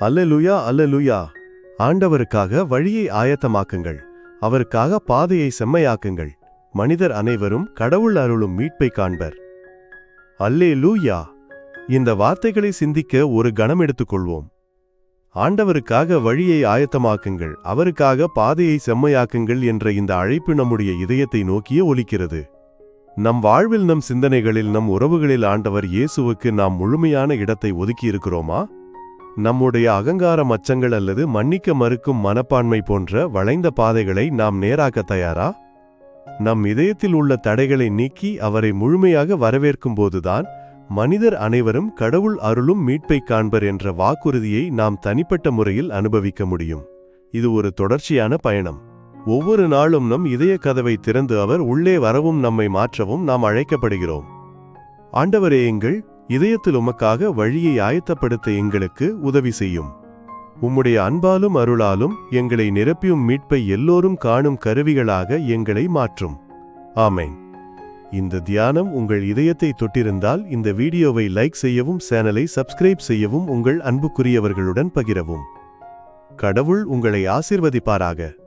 அல்லலுயா அல்லலுயா. ஆண்டவருக்காக வழியை ஆயத்தமாக்குங்கள். அவருக்காக பாதையை செம்மையாக்குங்கள். மனிதர் அனைவரும் கடவுள் அருளும் மீட்பை காண்பர். அல்லே லூயா இந்த வார்த்தைகளை சிந்திக்க ஒரு கணம் எடுத்துக்கொள்வோம். ஆண்டவருக்காக வழியை ஆயத்தமாக்குங்கள். அவருக்காக பாதையை செம்மையாக்குங்கள் என்ற இந்த அழைப்பு நம்முடைய இதயத்தை நோக்கியே ஒலிக்கிறது. நம் வாழ்வில் நம் சிந்தனைகளில் நம் உறவுகளில் ஆண்டவர் இயேசுவுக்கு நாம் முழுமையான இடத்தை ஒதுக்கியிருக்கிறோமா? நம்முடைய அகங்கார மச்சங்கள் அல்லது மன்னிக்க மறுக்கும் மனப்பான்மை போன்ற வளைந்த பாதைகளை நாம் நேராக்க தயாரா? நம் இதயத்தில் உள்ள தடைகளை நீக்கி அவரை முழுமையாக வரவேற்கும் போதுதான் மனிதர் அனைவரும் கடவுள் அருளும் மீட்பை காண்பர் என்ற வாக்குறுதியை நாம் தனிப்பட்ட முறையில் அனுபவிக்க முடியும். இது ஒரு தொடர்ச்சியான பயணம். ஒவ்வொரு நாளும் நம் இதய கதவை திறந்து அவர் உள்ளே வரவும் நம்மை மாற்றவும் நாம் அழைக்கப்படுகிறோம். ஆண்டவரே எங்கள் இதயத்தில் உமக்காக வழியை ஆயத்தப்படுத்த எங்களுக்கு உதவி செய்யும். உம்முடைய அன்பாலும் அருளாலும் எங்களை நிரப்பியும் மீட்பை எல்லோரும் காணும் கருவிகளாக எங்களை மாற்றும். ஆமேன். இந்த தியானம் உங்கள் இதயத்தை தொட்டிருந்தால் இந்த வீடியோவை லைக் செய்யவும் சேனலை சப்ஸ்கிரைப் செய்யவும் உங்கள் அன்புக்குரியவர்களுடன் பகிரவும். கடவுள் உங்களை ஆசிர்வதிப்பாராக.